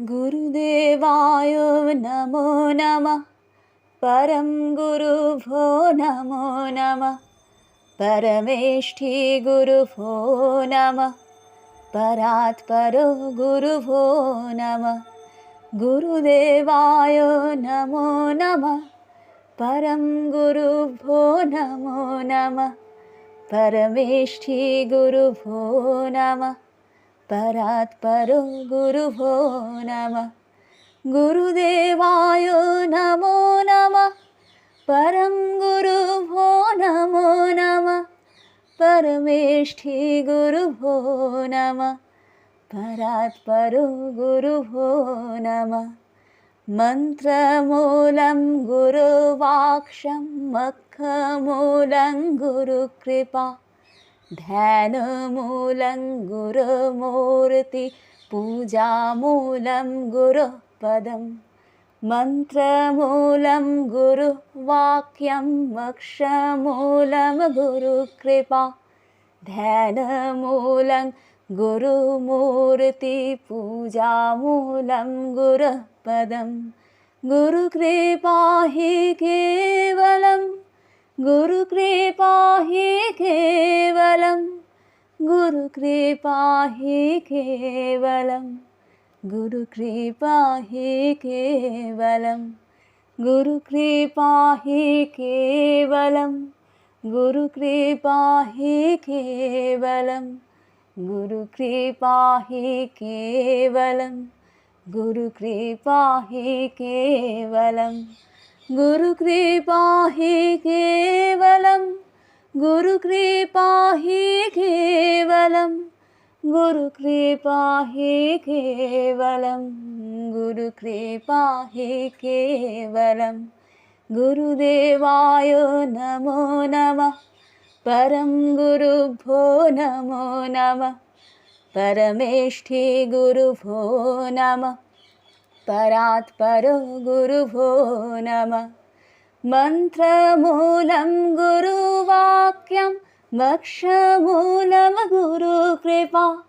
गुरुदेवाय नमो नमः। परं गुरुभो नमो नमः। परमेष्ठी गुरुभो नमः। परात् परो गुरुभो नमः। गुरुदेवाय नमो नमः। परं गुरुभो नमो नमः। परमेष्ठी गुरुभो नमः परात् परो गुरुभो नमः। गुरुदेवाय नमो नमः। परं गुरुभो नमो नमः। परमेष्ठी गुरुभो नमः। परात् परो गुरुभो नमः। मन्त्रमूलं गुरुवाक्षं मखमूलं गुरुकृपा ध्यानमूलं गुरुमूर्ति पूजामूलं गुरुपदं मन्त्रमूलं गुरुवाक्यं मोक्षमूलं गुरुकृपा ध्यानमूलं गुरुमूर्ति पूजामूलं गुरुपदं गुरुकृपा हि केवलं गुरुकृपा हि केवलं गुरुकृपा हि केवलं गुरुकृपा हि केवलं गुरुकृपा हि केवलं गुरुकृपा हि केवलं गुरुकृपा हि केवलं गुरुकृपा हि केवलं गुरुकृपा हि केवलं गुरुकृपा हि केवलं गुरुकृपा हि केवलं गुरुकृपा हि केवलं गुरुदेवाय नमो नमः। परं गुरुभ्यो नमो नमः। परमेष्ठी गुरुभो नमः परात् परो गुरुभो नमः। मन्त्रमूलं गुरुवाक्यं मोक्षमूलं गुरुकृपा।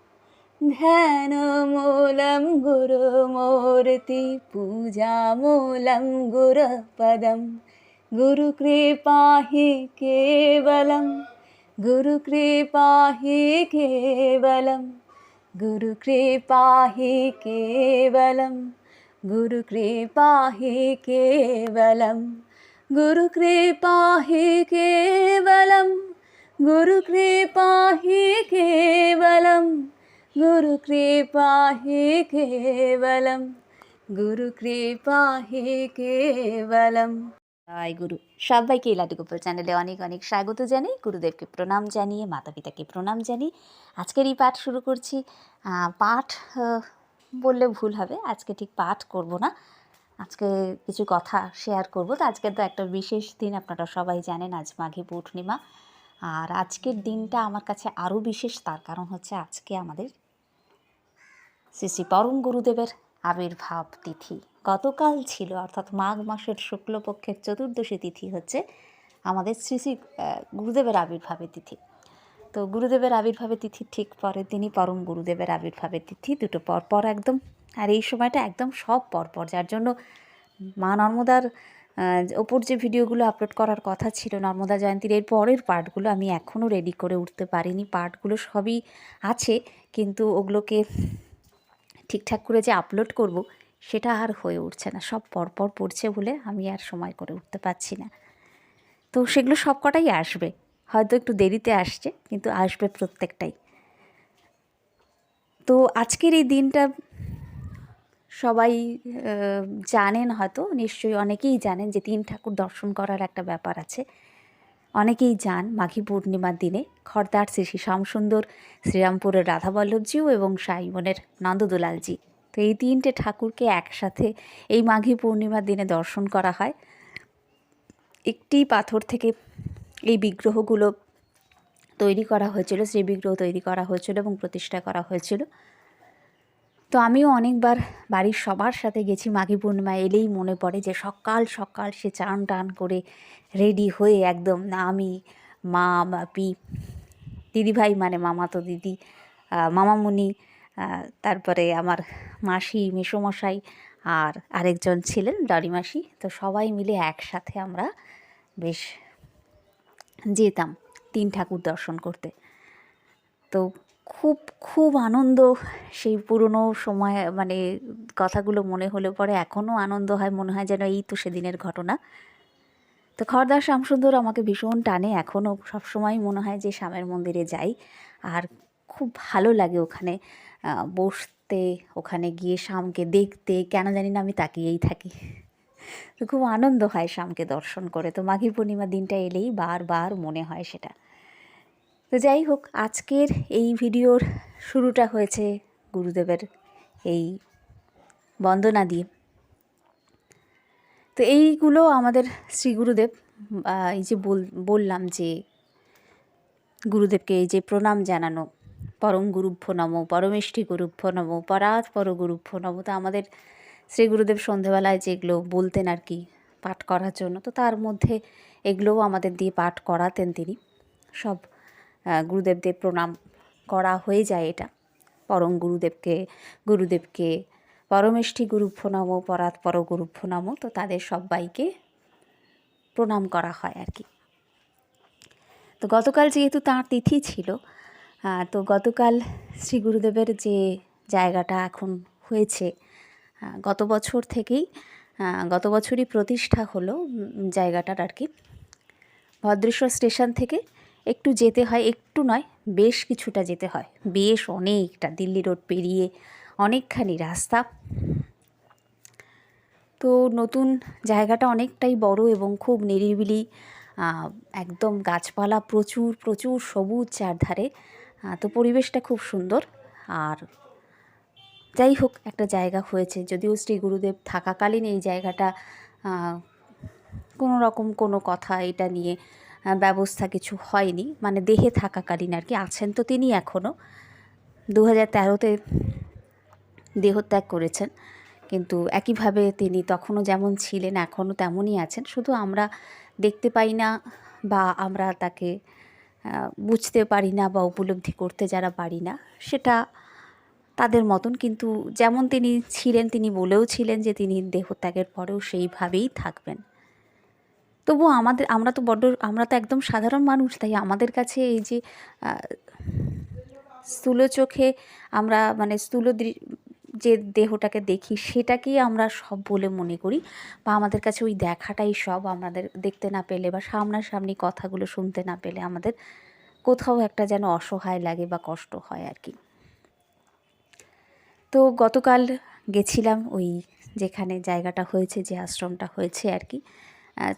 ध्यानमूलं गुरुमूर्ति पूजामूलं गुरुपदं। गुरुकृपा हि केवलं गुरुकृपा हि केवलं गुरुकृपा हि केवलं गुरुकृपा हि केवलं गुरुकृपा हि केवलं गुरुकृपा हि केवलं गुरुकृपा हि केवलं গুরুকৃপা হে কেবলম জয় গুরু সবাইকে এই লাড্ডু গোপাল চ্যানেলে অনেক অনেক স্বাগত জানাই গুরুদেবকে প্রণাম জানিয়ে মাতা পিতাকে প্রণাম জানিয়ে আজকের এই পাঠ শুরু করছি আহ, পাঠ আহ, বললে ভুল হবে, আজকে ঠিক পাঠ করব না। আজকে কিছু কথা শেয়ার করব। তো আজকে তো একটা বিশেষ দিন, আপনারা সবাই জানেন, আজ মাঘী পূর্ণিমা। আর আজকের দিনটা আমার কাছে আরও বিশেষ, তার কারণ হচ্ছে আজকে আমাদের শ্রী শ্রী পরম গুরুদেবের আবির্ভাব তিথি। গতকাল ছিল, অর্থাৎ মাঘ মাসের শুক্লপক্ষের চতুর্দশী তিথি হচ্ছে আমাদের শ্রী শ্রী গুরুদেবের আবির্ভাবের তিথি। তো গুরুদেবের আবির্ভাবের তিথি ঠিক পরের দিনই পরম গুরুদেবের আবির্ভাবের তিথি, দুটো পরপর একদম। আর এই সময়টা একদম সব পরপর, যার জন্য মা নর্মদার ওপর যে ভিডিওগুলো আপলোড করার কথা ছিল নর্মদা জয়ন্তীর, এর পরের পার্টগুলো আমি এখনও রেডি করে উঠতে পারিনি। পার্টগুলো সবই আছে, কিন্তু ওগুলোকে ঠিকঠাক করে যে আপলোড করব, সেটা আর হয়ে উঠছে না। সব পরপর পড়ছে বলে আমি আর সময় করে উঠতে পারছি না। তো সেগুলো সব কটাই আসবে। হয়তো একটু দেরিতে আসছে, কিন্তু আসবে প্রত্যেকটাই। তো আজকের এই দিনটা সবাই জানেন হয়তো, নিশ্চয়ই অনেকেই জানেন যে তিন ঠাকুর দর্শন করার একটা ব্যাপার আছে। অনেকেই যান মাঘী পূর্ণিমার দিনে খর্দার শ্রী শ্যামসুন্দর, শ্রীরামপুরের রাধাবল্লভজিও এবং সাইমনের নন্দদুলালজি। তো এই তিনটে ঠাকুরকে একসাথে এই মাঘী পূর্ণিমার দিনে দর্শন করা হয়। একটি পাথর থেকে এই বিগ্রহগুলো তৈরি করা হয়েছিল শ্রী বিগ্রহ তৈরি করা হয়েছিল এবং প্রতিষ্ঠা করা হয়েছিল। তো আমিও অনেকবার বাড়ির সবার সাথে গেছি মাঘী পূর্ণিমা এলেই মনে পড়ে যে সকাল সকাল সে চান টান করে রেডি হয়ে একদম আমি মা বাপি দিদিভাই মানে মামাতো দিদি আহ, মামামুনি তারপরে আমার মাসি মেসোমশাই আর আরেকজন ছিলেন মাসি তো সবাই মিলে একসাথে আমরা বেশ যেতাম তিন ঠাকুর দর্শন করতে। তো খুব খুব আনন্দ সেই পুরনো সময় মানে কথাগুলো মনে হলে পরে এখনও আনন্দ হয়, মনে হয় যেন এই তো সেদিনের ঘটনা। তো খড়দার শ্যামসুন্দর আমাকে ভীষণ টানে এখনও সবসময় মনে হয় যে শ্যামের মন্দিরে যাই। আর খুব ভালো লাগে ওখানে বসতে, ওখানে গিয়ে শ্যামকে দেখতে, কেন জানি না আমি তাকিয়েই থাকি। তো খুব আনন্দ হয় শ্যামকে দর্শন করে। তো মাঘী পূর্ণিমার দিনটা এলেই বারবার মনে হয় সেটা। তো যাই হোক, আজকের এই ভিডিওর শুরুটা হয়েছে গুরুদেবের এই বন্দনা দিয়ে। তো এইগুলো আমাদের শ্রী গুরুদেব এই যে বল, বললাম যে গুরুদেবকে এই যে প্রণাম জানানো, পরম গুরুভ্য নম, পরমেষ্ঠি গুরুভ্য নম পরাৎ পর গুরুভ্য নম, তো আমাদের শ্রী গুরুদেব সন্ধেবেলায় যেগুলো বলতেন আর কি পাঠ করার জন্য, তো তার মধ্যে এগুলোও আমাদের দিয়ে পাঠ করাতেন তিনি। সব গুরুদেবদের প্রণাম করা হয়ে যায় এটা। পরম গুরুদেবকে গুরুদেবকে পরমেষ্ঠি গুরুভ্য নম পরাৎ পর গুরুভ্য নম তো তাদের সবাইকে প্রণাম করা হয় আর কি। তো গতকাল যেহেতু তাঁর তিথি ছিল তো গতকাল শ্রী গুরুদেবের যে জায়গাটা এখন হয়েছে গত বছর থেকেই গত বছরই প্রতিষ্ঠা হলো জায়গাটার আর কি। ভদ্রেশ্বর স্টেশন থেকে একটু যেতে হয়, একটু নয়, বেশ কিছুটা যেতে হয়। বেশ অনেকটা, দিল্লি রোড পেরিয়ে অনেকখানি রাস্তা। তো নতুন জায়গাটা অনেকটাই বড় এবং খুব নিরিবিলি একদম গাছপালা প্রচুর প্রচুর সবুজ চারধারে। তো পরিবেশটা খুব সুন্দর। আর যাই হোক একটা জায়গা হয়েছে। যদিও শ্রী গুরুদেব থাকাকালীন এই জায়গাটা কোনো রকম কোনো কথা এটা নিয়ে ব্যবস্থা কিছু হয়নি। মানে দেহে থাকাকালীন আর কি, আছেন তো তিনি এখনও দু হাজার তেরোতে দেহত্যাগ করেছেন। কিন্তু একইভাবে তিনি তখনও যেমন ছিলেন, এখনও তেমনই আছেন। শুধু আমরা দেখতে পাই না বা আমরা তাকে বুঝতে পারি না বা উপলব্ধি করতে যারা পারি না, সেটা তাদের মতন কিন্তু যেমন তিনি ছিলেন, তিনি বলেও ছিলেন যে তিনি দেহত্যাগের পরেও সেইভাবেই থাকবেন। তবু আমাদের, আমরা তো বড্ড, আমরা তো একদম সাধারণ মানুষ, তাই আমাদের কাছে এই যে স্থূল চোখে আমরা মানে স্থূল যে দেহটাকে দেখি সেটাকেই আমরা সব বলে মনে করি বা আমাদের কাছে ওই দেখাটাই সব, আমাদের দেখতে না পেলে বা সামনাসামনি কথাগুলো শুনতে না পেলে আমাদের কোথাও একটা যেন অসহায় লাগে বা কষ্ট হয় আর কি। তো গতকাল গেছিলাম ওই যেখানে জায়গাটা হয়েছে, যে আশ্রমটা হয়েছে আর কি।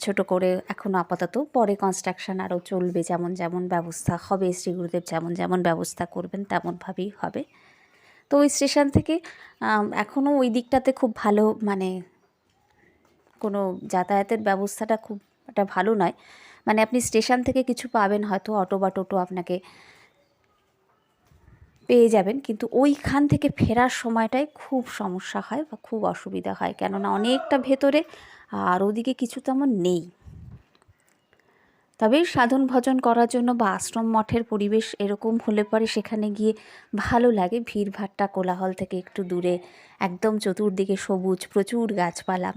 ছোট করে এখন আপাতত। পরে কনস্ট্রাকশন আরও চলবে, যেমন যেমন ব্যবস্থা হবে, শ্রী গুরুদেব যেমন যেমন ব্যবস্থা করবেন, তেমনভাবেই হবে। তো ওই স্টেশন থেকে এখনও ওই দিকটাতে খুব ভালো মানে কোনো যাতায়াতের ব্যবস্থাটা খুব একটা ভালো নয়। মানে আপনি স্টেশন থেকে কিছু পাবেন, হয়তো অটো বা টোটো আপনাকে পেয়ে যাবেন। কিন্তু ওইখান থেকে ফেরার সময়টায় খুব সমস্যা হয় বা খুব অসুবিধা হয়। কেননা অনেকটা ভেতরে আর ওদিকে কিছু তেমন নেই। তবে সাধন ভজন করার জন্য বা আশ্রম মঠের পরিবেশ এরকম হলে পরে সেখানে গিয়ে ভালো লাগে। ভিড়ভাট্টা কোলাহল থেকে একটু দূরে, একদম চতুর্দিকে সবুজ, প্রচুর গাছপালা।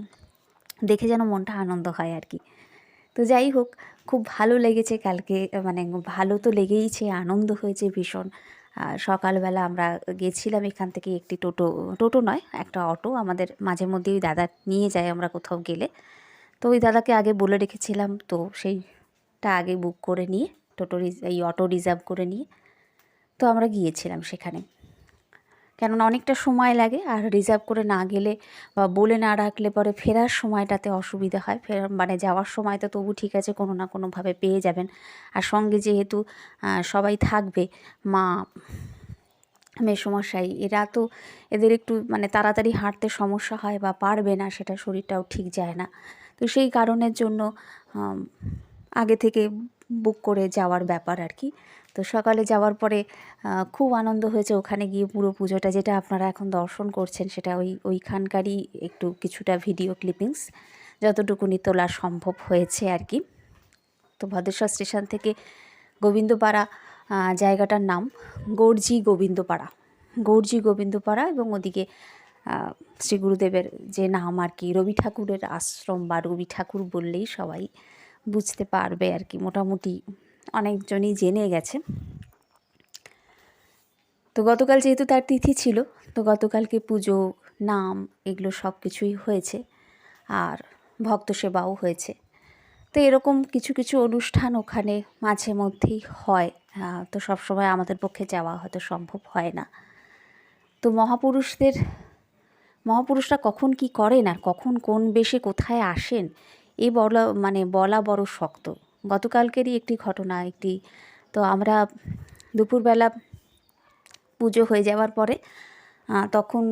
দেখে যেন মনটা আনন্দ হয় আর কি। তো যাই হোক, খুব ভালো লেগেছে কালকে মানে ভালো তো লেগেইছে, আনন্দ হয়েছে ভীষণ। সকালবেলা আমরা গেছিলাম এখান থেকে একটি টোটো টোটো নয়, একটা অটো আমাদের মাঝে মধ্যে ওই দাদা নিয়ে যায় আমরা কোথাও গেলে। তো ওই দাদাকে আগে বলে রেখেছিলাম, তো সেইটা আগে বুক করে নিয়ে, টোটো এই অটো রিজার্ভ করে নিয়ে, তো আমরা গিয়েছিলাম সেখানে। কেননা অনেকটা সময় লাগে আর রিজার্ভ করে না গেলে বা বলে না রাখলে পরে ফেরার সময়টাতে অসুবিধা হয়। ফের মানে যাওয়ার সময় তো তবু ঠিক আছে, কোনো না কোনোভাবে পেয়ে যাবেন। আর সঙ্গে যেহেতু সবাই থাকবে, মা, মেসমশাই, এরা তো এদের একটু মানে তাড়াতাড়ি হাঁটতে সমস্যা হয় বা পারবে না, সেটা শরীরটাও ঠিক যায় না। তো সেই কারণের জন্য আগে থেকে বুক করে যাওয়ার ব্যাপার আর কি। তো সকালে যাওয়ার পরে খুব আনন্দ হয়েছে ওখানে গিয়ে পুরো পুজোটা যেটা আপনারা এখন দর্শন করছেন সেটা ওই, ওইখানকারই একটু কিছুটা ভিডিও ক্লিপিংস যতটুকুনি তোলা সম্ভব হয়েছে আর কি তো ভদ্রেশ্বর স্টেশন থেকে গোবিন্দপাড়া জায়গাটার নাম গর্জি গোবিন্দপাড়া। গৌরজি গোবিন্দপাড়া এবং ওদিকে শ্রী গুরুদেবের যে নাম আর কি রবি ঠাকুরের আশ্রম বা রবি ঠাকুর বললেই সবাই বুঝতে পারবে আর কি মোটামুটি অনেকজনই জেনে গেছে। তো গতকাল যেহেতু তার তিথি ছিল, তো গতকালকে পুজো, নাম এগুলো সব কিছুই হয়েছে আর ভক্ত সেবাও হয়েছে। তো এরকম কিছু কিছু অনুষ্ঠান ওখানে মাঝে মধ্যেই হয় তো সবসময় আমাদের পক্ষে যাওয়া হয়তো সম্ভব হয় না। তো মহাপুরুষদের, মহাপুরুষরা কখন কি করেন আর কখন কোন বেশে কোথায় আসেন, এ বলা মানে বলা বড় শক্ত। গতকালকেরই একটি ঘটনা, একটি, তো আমরা দুপুরবেলা পুজো হয়ে যাওয়ার পরে তখন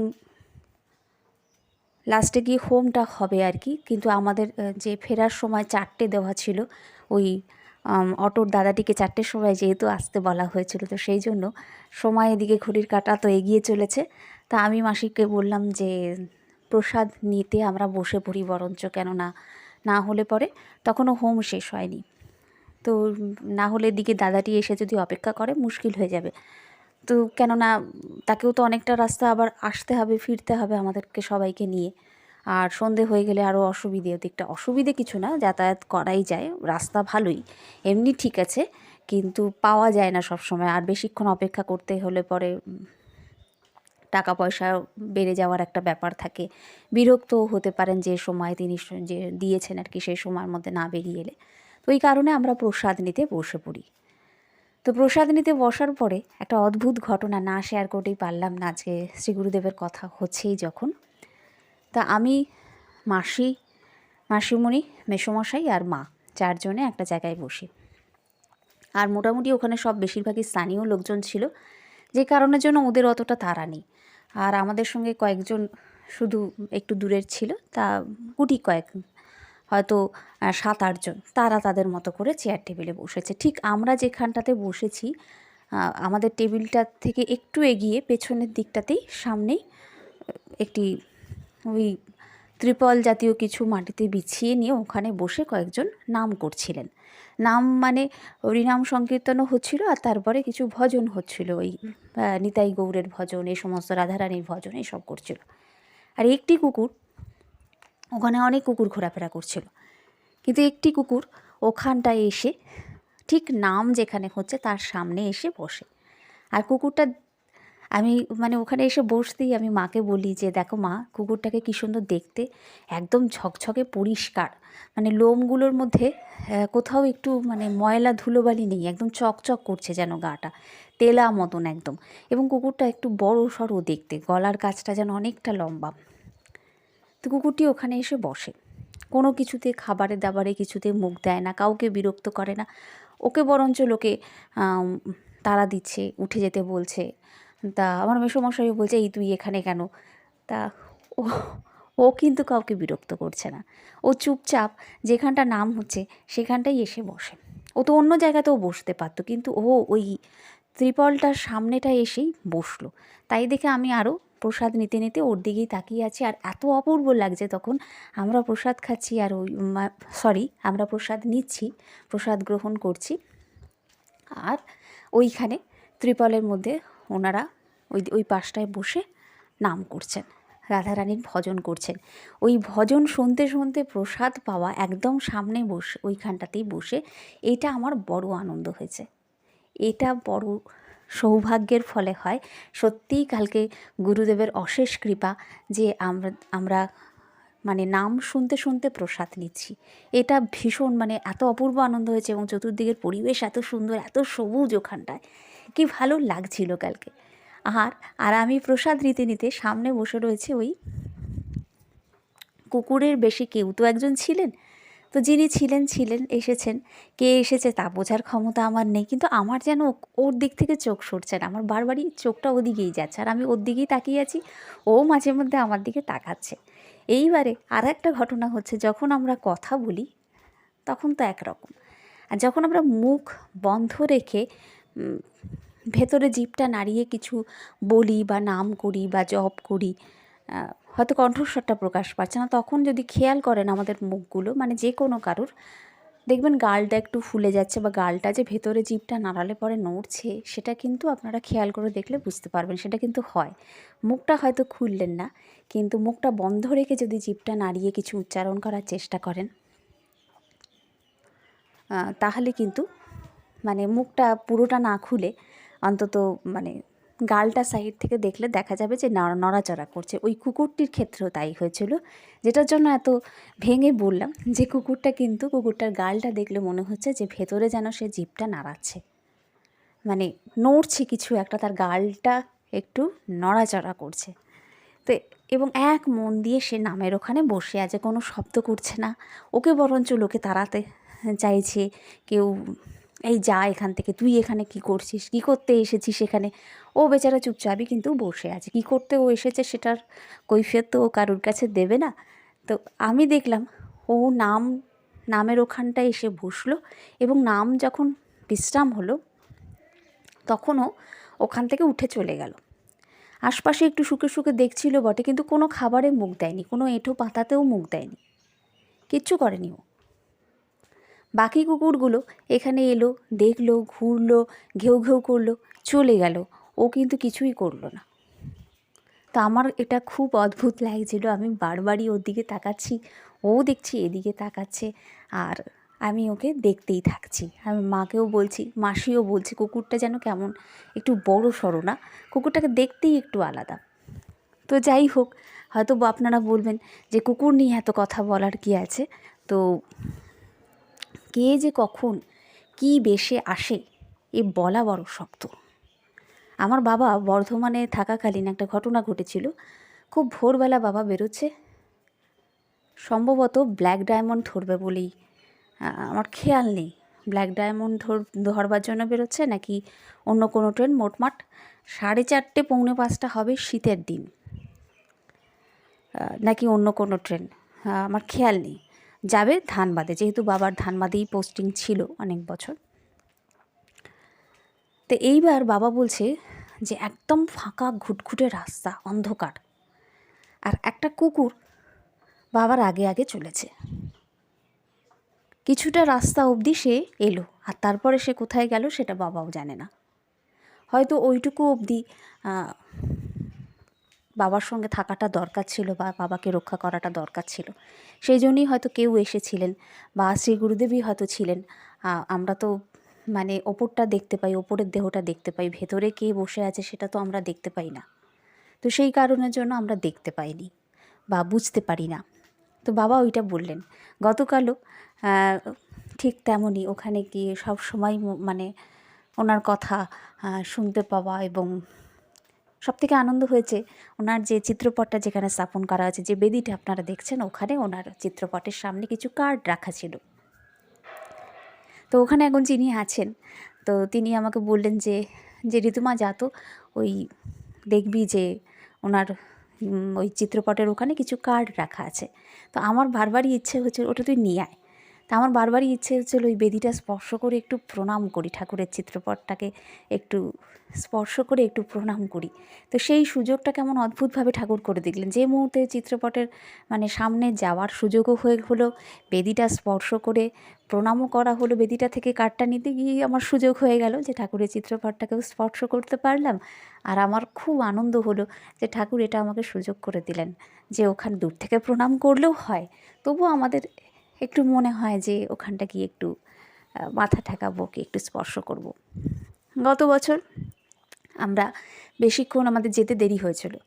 লাস্টে গিয়ে হোমটা হবে আর কি। কিন্তু আমাদের যে ফেরার সময় চারটে দেওয়া ছিল, ওই অটোর দাদাটিকে চারটের সময় যেহেতু আসতে বলা হয়েছিল, তো সেই জন্য সময় এদিকে ঘড়ির কাঁটা তো এগিয়ে চলেছে। তা আমি মাসিককে বললাম যে, প্রসাদ নিতে আমরা বসে পড়ি বরঞ্চ, কেননা না হলে পরে তখনও হোম শেষ হয়নি। তো না হলে এদিকে দাদাটি এসে যদি অপেক্ষা করে, মুশকিল হয়ে যাবে। তো কেননা তাকেও তো অনেকটা রাস্তা আবার আসতে হবে, ফিরতে হবে আমাদেরকে সবাইকে নিয়ে। আর সন্ধে হয়ে গেলে আরও অসুবিধে, ওদিকটা অসুবিধে কিছু না, যাতায়াত করাই যায়, রাস্তা ভালোই, এমনি ঠিক আছে, কিন্তু পাওয়া যায় না সব সময় আর বেশিক্ষণ অপেক্ষা করতে হলে পরে টাকা পয়সা বেড়ে যাওয়ার একটা ব্যাপার থাকে। বিরক্তও হতে পারেন যে সময় তিনি যে দিয়েছেন আর কি, সেই সময়ের মধ্যে না বেরিয়ে এলে। তো এই কারণে আমরা প্রসাদ নিতে বসে পড়ি। তো প্রসাদ নিতে বসার পরে একটা অদ্ভুত ঘটনা না শেয়ার করতেই পারলাম না আজকে শ্রী গুরুদেবের কথা হচ্ছেই যখন। তা আমি, মাসি, মাসিমণি, মেসোমশাই আর মা চারজনে একটা জায়গায় বসি। আর মোটামুটি ওখানে সব বেশিরভাগই স্থানীয় লোকজন ছিল, যে কারণের জন্য ওদের অতটা তাড়া নেই। আর আমাদের সঙ্গে কয়েকজন শুধু একটু দূরের ছিল, তা গুটি কয়েক হয়তো সাত আটজন তারা তাদের মতো করে চেয়ার টেবিলে বসেছে। ঠিক আমরা যেখানটাতে বসেছি আমাদের টেবিলটা থেকে একটু এগিয়ে পেছনের দিকটাতেই সামনেই একটি ওই ত্রিপল জাতীয় কিছু মাটিতে বিছিয়ে নিয়ে ওখানে বসে কয়েকজন নাম করছিলেন। নাম মানে হরিনাম সংকীর্তনও হচ্ছিল আর তারপরে কিছু ভজন হচ্ছিল। ওই নিতাই গৌরের ভজন, এই সমস্ত রাধারানীর ভজন এসব করছিল। আর একটি কুকুর ওখানে অনেক কুকুর ঘোরাফেরা করছিল। কিন্তু একটি কুকুর ওখানটায় এসে, ঠিক নাম যেখানে হচ্ছে তার সামনে এসে বসে। আর কুকুরটা, আমি মানে ওখানে এসে বসতেই আমি মাকে বলি যে, দেখো মা, কুকুরটাকে কী সুন্দর দেখতে, একদম ঝকঝকে পরিষ্কার। মানে লোমগুলোর মধ্যে কোথাও একটু মানে ময়লা ধুলোবালি নেই, একদম চকচক করছে যেন গাটা, তেলা মতন একদম। এবং কুকুরটা একটু বড় সড়ো দেখতে, গলার কাছটা যেন অনেকটা লম্বা। তো কুকুরটি ওখানে এসে বসে। কোনো কিছুতে খাবারে দাবারে কিছুতে মুখ দেয় না, কাউকে বিরক্ত করে না। ওকে বরঞ্চ লোকে তারা দিচ্ছে, উঠে যেতে বলছে। তা আমার মেসোমশাইও বলছে, এই তুই এখানে কেন? তা ও ও কিন্তু কাউকে বিরক্ত করছে না। ও চুপচাপ যেখানটা নাম হচ্ছে সেখানটাই এসে বসে। ও তো অন্য জায়গাতেও বসতে পারতো, কিন্তু ও ওই ত্রিপলটার সামনেটা এসেই বসল। তাই দেখে আমি আরও প্রসাদ নিতে নিতে ওর দিকেই তাকিয়ে আছি আর এত অপূর্ব লাগছে তখন। আমরা প্রসাদ খাচ্ছি আর ওই সরি আমরা প্রসাদ নিচ্ছি, প্রসাদ গ্রহণ করছি। আর ওইখানে ত্রিপলের মধ্যে ওনারা ওই ওই পাশটায় বসে নাম করছেন, রাধারানীর ভজন করছেন। ওই ভজন শুনতে শুনতে প্রসাদ পাওয়া একদম সামনে বসে, ওইখানটাতেই বসে, এটা আমার বড় আনন্দ হয়েছে। এটা বড় সৌভাগ্যের ফলে হয়। সত্যিই কালকে গুরুদেবের অশেষ কৃপা যে আমরা আমরা মানে নাম শুনতে শুনতে প্রসাদ নিচ্ছি। এটা ভীষণ মানে এত অপূর্ব আনন্দ হয়েছে এবং চতুর্দিকের পরিবেশ এত সুন্দর, এত সবুজ ওখানটায়। কি ভালো লাগছিল কালকে। আর আর আমি প্রসাদ নিতে নিতে সামনে বসে রয়েছে ওই কুকুরের বেশি কেউ তো একজন ছিলেন। তো যিনি ছিলেন ছিলেন, এসেছেন। কে এসেছে তা বোঝার ক্ষমতা আমার নেই। কিন্তু আমার যেন ওর দিক থেকে চোখ সরছে না। আমার বারবারই চোখটা ওদিকেই যাচ্ছে। আর আমি ওর দিকেই তাকিয়ে আছি। ও মাঝে মধ্যে আমার দিকে তাকাচ্ছে। এইবারে আর একটা ঘটনা হচ্ছে, যখন আমরা কথা বলি, তখন তো একরকম। আর যখন আমরা মুখ বন্ধ রেখে ভেতরে জিভটা নাড়িয়ে কিছু বলি বা নাম করি বা জপ করি হয়তো কণ্ঠস্বরটা প্রকাশ পাচ্ছে না। তখন যদি খেয়াল করেন আমাদের মুখগুলো মানে যে কোনো কারুর, দেখবেন গালটা একটু ফুলে যাচ্ছে বা গালটা যে ভেতরে জিভটা নাড়ালে পরে নড়ছে, সেটা কিন্তু আপনারা খেয়াল করে দেখলে বুঝতে পারবেন, সেটা কিন্তু হয়। মুখটা হয়তো খুললেন না, কিন্তু মুখটা বন্ধ রেখে যদি জিভটা নাড়িয়ে কিছু উচ্চারণ করার চেষ্টা করেন তাহলে কিন্তু মানে মুখটা পুরোটা না খুলে অন্তত মানে গালটা সাইড থেকে দেখলে দেখা যাবে যে নড়- নড়াচড়া করছে। ওই কুকুরটির ক্ষেত্রেও তাই হয়েছিল। যেটার জন্য এত ভেঙে বললাম যে কুকুরটা কিন্তু, কুকুরটার গালটা দেখলে মনে হচ্ছে যে ভেতরে যেন সে জিভটা নাড়াচ্ছে। মানে নড়ছে কিছু একটা, তার গালটা একটু নড়াচড়া করছে। তো, এবং এক মন দিয়ে সে নামের ওখানে বসে আছে, কোনো শব্দ করছে না। ওকে বরঞ্চ লোকে তাড়াতে চাইছে, কেউ এই যা এখান থেকে, তুই এখানে কি করছিস? কি করতে এসেছিস এখানে? ও বেচারা চুপচাপই কিন্তু বসে আছে। কি করতে ও এসেছে সেটার কৈফিয়ত তো ও কারুর কাছে দেবে না। তো আমি দেখলাম ও নাম, নামের ওখানটায় এসে বসল এবং নাম যখন বিশ্রাম হলো, তখনও ওখান থেকে উঠে চলে গেল। আশপাশে একটু শুকে শুকে দেখছিল বটে, কিন্তু কোনো খাবারে মুখ দেয়নি, কোনো এঁঠো পাতাতেও মুখ দেয়নি। কিচ্ছু করেনি ও। বাকি কুকুরগুলো এখানে এলো, দেখল, ঘুরলো, ঘেউ ঘেউ করল, চলে গেল। ও কিন্তু কিছুই করল না। তো আমার এটা খুব অদ্ভুত লাগছিল। আমি বারবারই ওর দিকে তাকাচ্ছি, ও দেখছি, এদিকে তাকাচ্ছে, আর আমি ওকে দেখতেই থাকছি। আমি মাকেও বলছি, মাসিও বলছি, কুকুরটা যেন কেমন একটু বড় সড়ো না। কুকুরটাকে দেখতেই একটু আলাদা। তো যাই হোক হয়তো আপনারা বলবেন যে, কুকুর নিয়ে এত কথা বলার কি আছে? তো কে যে কখন কি বেশে আসে, এ বলা বড় শক্ত। আমার বাবা বর্ধমানে থাকাকালীন একটা ঘটনা ঘটেছিল। খুব ভোরবেলা বাবা বেরোচ্ছে। সম্ভবত ব্ল্যাক ডায়মন্ড ধরবে বলেই। আমার খেয়াল নেই। ব্ল্যাক ডায়মন্ড ধর, ধরবার জন্য বেরোচ্ছে নাকি অন্য কোনো ট্রেন, মোটমাট সাড়ে চারটে, পৌনে পাঁচটা হবে শীতের দিন। নাকি অন্য কোনো ট্রেন। আমার খেয়াল নেই। যাবে ধানবাদে। যেহেতু বাবার ধানবাদেই পোস্টিং ছিল অনেক বছর। তো এইবার বাবা বলছে যে, একদম ফাঁকা ঘুটঘুটে রাস্তা, অন্ধকার। আর একটা কুকুর বাবার আগে আগে চলেছে। কিছুটা রাস্তা অবধি সে এলো, আর তারপরে সে কোথায় গেল সেটা বাবাও জানে না। হয়তো ওইটুকু অবধি বাবার সঙ্গে থাকাটা দরকার ছিল বা বাবাকে রক্ষা করাটা দরকার ছিল। সেই জন্যই হয়তো কেউ এসেছিলেন বা শ্রী গুরুদেবই হয়তো ছিলেন। আমরা তো মানে ওপরটা দেখতে পাই, ওপরের দেহটা দেখতে পাই, ভেতরে কে বসে আছে সেটা তো আমরা দেখতে পাই না। তো সেই কারণের জন্য আমরা দেখতে পাইনি বা বুঝতে পারি না। তো বাবা ওইটা বললেন, গতকালও ঠিক তেমনই ওখানে গিয়ে সব সময় মানে ওনার কথা শুনতে পাওয়া এবং সব থেকে আনন্দ হয়েছে ওনার যে চিত্রপটটা যেখানে স্থাপন করা আছে যে বেদিটা আপনারা দেখছেন, ওখানে ওনার চিত্রপটের সামনে কিছু কার্ড রাখা ছিল। তো ওখানে এখন যিনি আছেন, তো তিনি আমাকে বললেন যে যে ঋতুমা যা তো, ওই দেখবি যে ওনার ওই চিত্রপটের ওখানে কিছু কার্ড রাখা আছে। তো আমার বারবারই ইচ্ছে হচ্ছে ওটা তুই নিয়ে আয়। তা আমার বারবারই ইচ্ছে হচ্ছিল ওই বেদিটা স্পর্শ করে একটু প্রণাম করি, ঠাকুরের চিত্রপটটাকে একটু স্পর্শ করে একটু প্রণাম করি। তো সেই সুযোগটা কেমন অদ্ভুতভাবে ঠাকুর করে দেখলেন। যে মুহূর্তে চিত্রপটের মানে সামনে যাওয়ার সুযোগও হয়ে হলো, বেদিটা স্পর্শ করে প্রণামও করা হলো, বেদিটা থেকে কার্ডটা নিতে গিয়ে আমার সুযোগ হয়ে গেল যে ঠাকুরের চিত্রপটটাকেও স্পর্শ করতে পারলাম। আর আমার খুব আনন্দ হলো যে ঠাকুর এটা আমাকে সুযোগ করে দিলেন যে ওখানে দূর থেকে প্রণাম করলেও হয়। তবুও আমাদের একটু মনে হয় যে ওখানটা গিয়ে একটু মাথা ঠেকাবো কি একটু স্পর্শ করব। গত বছর আমরা বেশিক্ষণ আমাদের যেতে দেরি হয়েছিল।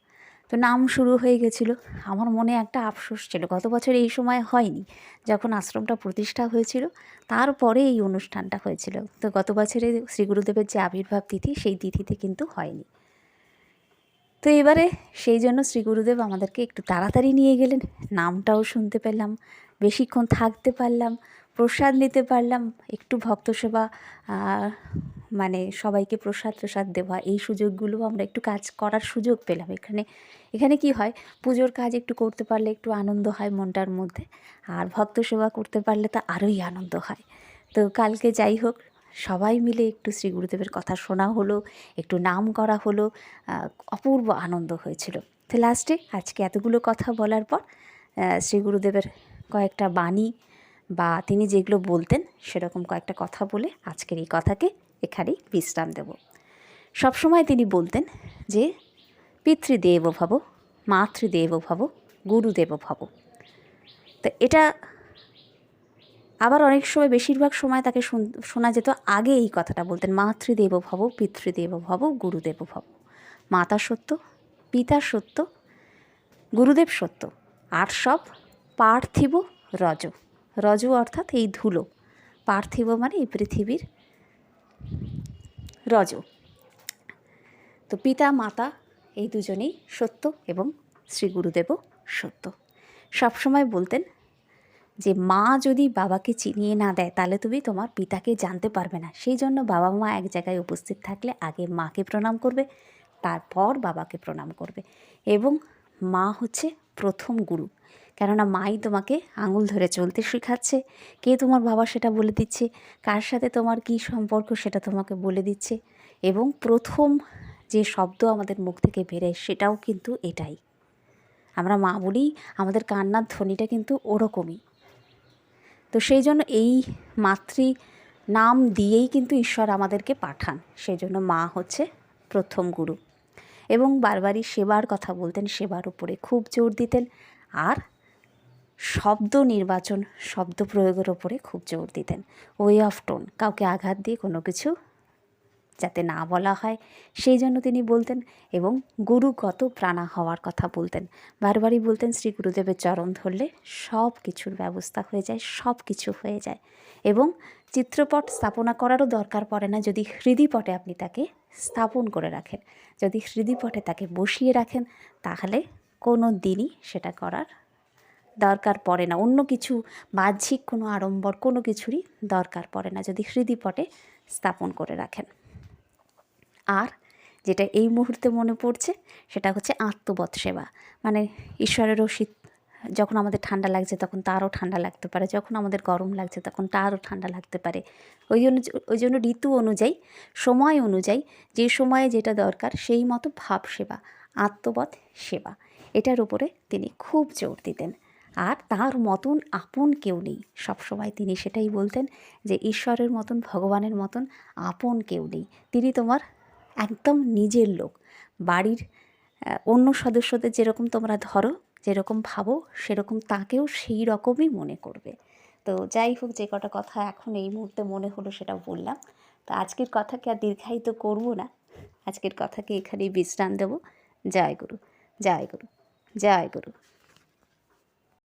তো নাম শুরু হয়ে গেছিল। আমার মনে একটা আফসোস ছিল। গত বছর এই সময় হয়নি। যখন আশ্রমটা প্রতিষ্ঠা হয়েছিল, তারপরে এই অনুষ্ঠানটা হয়েছিল। তো গত বছরে শ্রী গুরুদেবের যে আবির্ভাব তিথি, সেই তিথিতে কিন্তু হয়নি। তো এবারে সেই জন্য শ্রী গুরুদেব আমাদেরকে একটু তাড়াতাড়ি নিয়ে গেলেন। নামটাও শুনতে পেলাম, বেশিক্ষণ থাকতে পারলাম, প্রসাদ নিতে পারলাম, একটু ভক্ত সেবা মানে সবাইকে প্রসাদ প্রসাদ দেওয়া, এই সুযোগগুলো আমরা একটু কাজ করার সুযোগ পেলাম এখানে। এখানে কি হয়, পুজোর কাজ একটু করতে পারলে একটু আনন্দ হয় মনটার মধ্যে, আর ভক্ত সেবা করতে পারলে তো আরোই আনন্দ হয়। তো কালকে যাই হোক সবাই মিলে একটু শ্রী গুরুদেবের কথা শোনা হলো, একটু নাম করা হলো অপূর্ব আনন্দ হয়েছিল। তো লাস্টে আজকে এতগুলো কথা বলার পর শ্রী গুরুদেবের কয়েকটা বাণী বা তিনি যেগুলো বলতেন সেরকম কয়েকটা কথা বলে আজকের এই কথাকে এখানেই বিশ্রাম দেব। সবসময় তিনি বলতেন যে, পিতৃদেব ভব, মাতৃদেব ভব, গুরুদেব ভব। তো এটা আবার অনেক সময় বেশিরভাগ সময় তাকে শুন- যেত আগে এই কথাটা বলতেন, মাতৃদেব ভব, পিতৃদেব ভব, গুরুদেব ভব। মাতা সত্য, পিতা সত্য, গুরুদেব সত্য। আর সব পার্থিব রজ। রজ অর্থাৎ এই ধুলো। পার্থিব মানে এই পৃথিবীর রজ। তো পিতা, মাতা এই দুজনেই সত্য এবং শ্রী গুরুদেবও সত্য। সবসময় বলতেন যে মা যদি বাবাকে চিনিয়ে না দেয়, তাহলে তুমি তোমার পিতাকে জানতে পারবে না। সেই জন্য বাবা মা এক জায়গায় উপস্থিত থাকলে আগে মাকে প্রণাম করবে, তারপর বাবাকে প্রণাম করবে। এবং মা হচ্ছে প্রথম গুরু। কেননা মাই তোমাকে আঙুল ধরে চলতে শেখাচ্ছে, কে তোমার বাবা সেটা বলে দিচ্ছে, কার সাথে তোমার কী সম্পর্ক সেটা তোমাকে বলে দিচ্ছে। এবং প্রথম যে শব্দ আমাদের মুখ থেকে বেরোয় সেটাও কিন্তু এটাই। আমরা মা বলি, আমাদের কান্নার ধ্বনিটা কিন্তু ওরকমই। তো সেই জন্য এই মাতৃ নাম দিয়েই কিন্তু ঈশ্বর আমাদেরকে পাঠান। সেই জন্য মা হচ্ছে প্রথম গুরু। এবং বারবারই সেবার কথা বলতেন, সেবার উপরে খুব জোর দিতেন আর শব্দ নির্বাচন, শব্দ প্রয়োগের ওপরে খুব জোর দিতেন। ওয়ে অফ টোন কাউকে আঘাত দিয়ে কোনো কিছু যাতে না বলা হয়। সেই জন্য তিনি বলতেন এবং গুরুগত প্রাণা হওয়ার কথা বলতেন। বারবারই বলতেন, শ্রী গুরুদেবের চরণ ধরলে সব কিছুর ব্যবস্থা হয়ে যায়, সব কিছু হয়ে যায়। এবং চিত্রপট স্থাপনা করারও দরকার পড়ে না যদি হৃদিপটে আপনি তাকে স্থাপন করে রাখেন। যদি হৃদিপটে তাকে বসিয়ে রাখেন, তাহলে কোনো দিনই সেটা করার দরকার পড়ে না। অন্য কিছু বাহ্যিক কোনো আড়ম্বর কোনো কিছুরই দরকার পড়ে না যদি হৃদিপটে স্থাপন করে রাখেন। আর যেটা এই মুহূর্তে মনে পড়ছে, সেটা হচ্ছে আত্মবৎ সেবা। মানে ঈশ্বরেরও শীত, যখন আমাদের ঠান্ডা লাগছে তখন তারও ঠান্ডা লাগতে পারে, যখন আমাদের গরম লাগছে তখন তারও ঠান্ডা লাগতে পারে। ওই জন্য ওই জন্য ঋতু অনুযায়ী, সময় অনুযায়ী, যে সময়ে যেটা দরকার সেই মতো ভাব সেবা আত্মবৎ সেবা, এটার উপরে তিনি খুব জোর দিতেন। আর তার মতন আপন কেউ নেই। সবসময় তিনি সেটাই বলতেন যে, ঈশ্বরের মতন, ভগবানের মতন আপন কেউ নেই। তিনি তোমার একদম নিজের লোক। বাড়ির অন্য সদস্যদের যেরকম তোমরা ধরো, যেরকম ভাবো, সেরকম তাকেও সেই রকমই মনে করবে। তো যাই হোক, যে কটা কথা এখন এই মুহূর্তে মনে হলো সেটা বললাম। তো আজকের কথাকে আর দীর্ঘায়িত করব না। আজকের কথাকে এখানেই বিশ্রাম দেব। জয় গুরু জয় গুরু জয় গুরু।